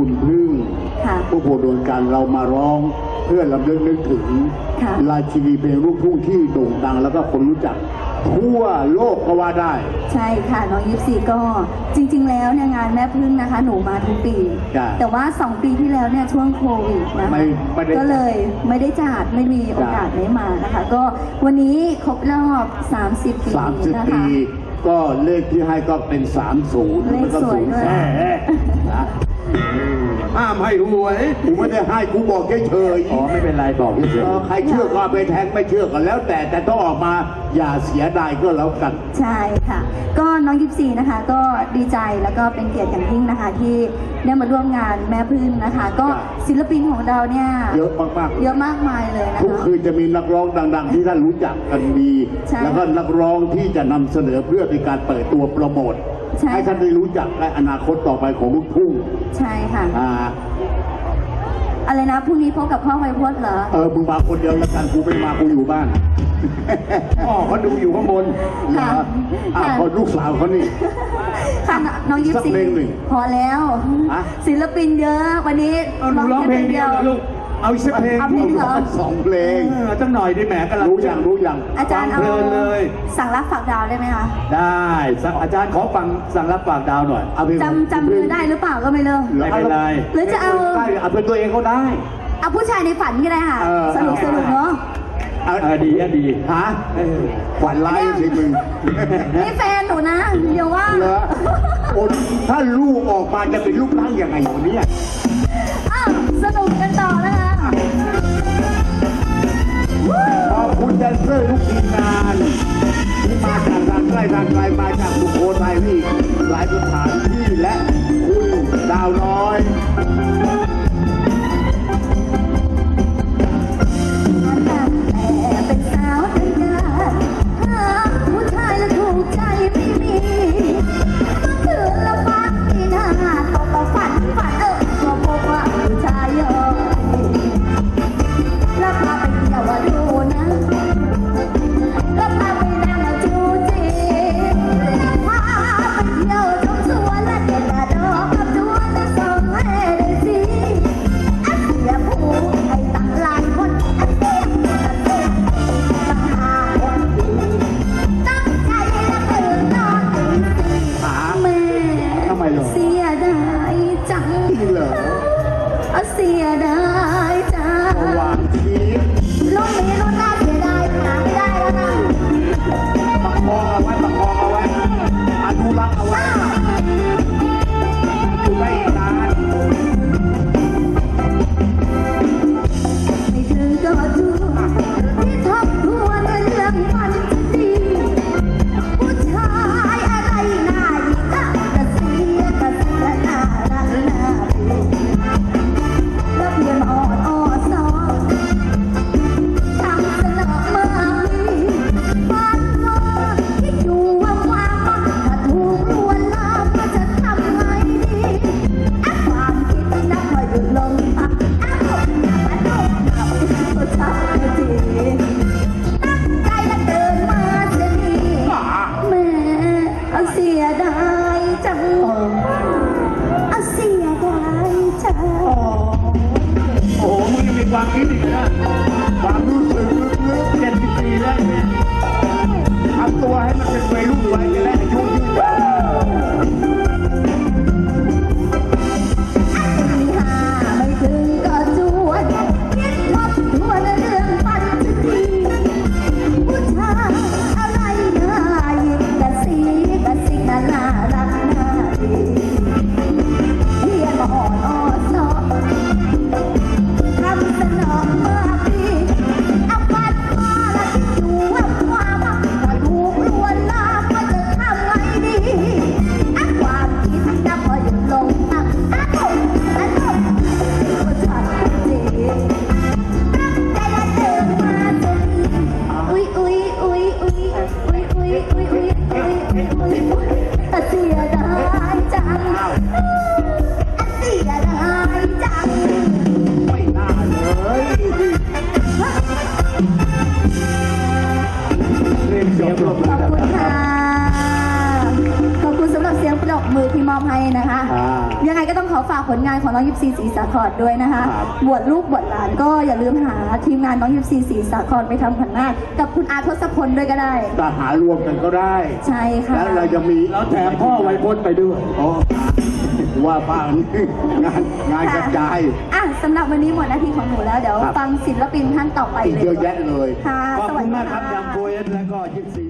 คุณพึ่งค่ะ ผู้โปรดนการเรามาร้อง เพื่อลำลึกนึกถึงค่ะ ราชินีเพลงลูกทุ่งที่โด่งดัง แล้วก็คนรู้จักทั่วโลกก็ว่าได้ ใช่ค่ะ น้องยิปซีก็จริง ๆ แล้วเนี่ยงานแม่พึ่งนะคะ หนูมาทุกปีจ้ะแต่ว่า 2 ปีที่แล้วเนี่ยช่วงโควิดนะคะไม่ไม่ได้ก็เลยไม่ได้จัดไม่มีโอกาสได้มานะคะ ก็วันนี้ครบรอบ 30 ปีนะ30 คะ ปี ก็เลขที่ให้ก็เป็น 30 เลขสวยด้วยแท้นะ ห้ามให้หวยกูไม่ได้ให้กูบอกเฉยๆอ๋อไม่เป็นไรบอกเฉยเออใครเชื่อก็เอาไปแทงไม่เชื่อก็แล้ว แต่แต่ต้องออกมาอย่าเสียดายก็แล้วกัน ใช่ค่ะ ก็น้องยิปซีนะคะ ก็ดีใจแล้วก็เป็นเกียรติอย่างยิ่งนะคะ ที่ได้มาร่วมงานแม่พึ่งนะคะ ก็จ้ะศิลปินของเราเนี่ยเยอะมากๆเยอะมากมายเลยนะทุกคะคืนจะมีนักร้องดัง ๆ ที่ท่านรู้จักกันดีใช่แล้วก็นักร้องที่จะนำเสนอเพื่อเป็นการเปิดตัวโปรโมท ใช่ ให้ท่านได้รู้จักและอนาคตต่อไปของลูกทุ่งใช่ค่ะ อ่าอะไรนะพรุ่งนี้พบกับพ่อไวโพจน์เหรอ เออมึงมาคนเดียวแล้วกันกูไม่มากูอยู่บ้านๆอ๋อเขาดูอยู่ข้างบนค่ะเหรออ่าค่ะ พอลูกสาวเขานี่ ค่ะน้องยิปสักซีเพลงหนึ่งพอแล้ว ฮะ ศิลปินเยอะ วันนี้เอาหนูร้องเพลงเดียวเหรอลูก เอาอีกสักเพลงเอาเพลงเหรอ สองเพลง เออตั้งหน่อยดิแหมกำลังรู้ยังรู้ยังอาจารย์ฟัเอางเพลินเลย สั่งรักฝากดาวได้ไหมคะได้สักอาจารย์ขอฟังสั่งรับปากดาวหน่อย เอาเพลงจำจำมือได้หรือเปล่าก็ไม่รู้ไม่เป็นไร หรือจะเอาได้เอาเป็นตัวเองก็ได้ เอาผู้ชายในฝันก็ได้ค่ะ เออ สนุกสนุกเนาะเอาเออดีอะดีฮะฝันร้ายสิมึง นี่แฟนหนูนะเดี๋ยวว่าเหรอโอ้ถ้าลูกออกมาจะเป็นรูปร่างยังไงวะเนี่ย อ้าวสนุกกันต่อนะคะ คุณแดนเซอร์ทุกทีมงานที่มาจากทางใกล้ทางไกลมาจากสุโขทัยนี่หลายสถานที่และคุณดาวน้อย Mm-hmm. ขออบคุณค่ะ ขอบคุณสำหรับเสียงปรบมือที่มอบให้นะคะ อ่ายังไงก็ต้องขอฝากผลงานของน้องยิปซีสีสาครด้วยนะคะครับ บวชลูกบวชหลานก็อย่าลืมหาทีมงานน้องยิปซีสีสาครไปทำขวัญนาคกับคุณอาทศพลด้วยก็ได้ แต่หารวมกันก็ได้ ใช่ค่ะ แล้วเราจะมีแล้วแถมพ่อไวยพจน์ไปด้วย อ๋อว่าบ้างงานงานกระจาย อะสำหรับวันนี้หมดหน้าที่ของหนูแล้ว เดี๋ยวครับ ฟังศิลปินท่านต่อไปอีกเลยเยอะแยะเลย ค่ะ ขอบสวัคุสณดีมากครับค่ะยังโพเอสและก็ยิปซีสีสากร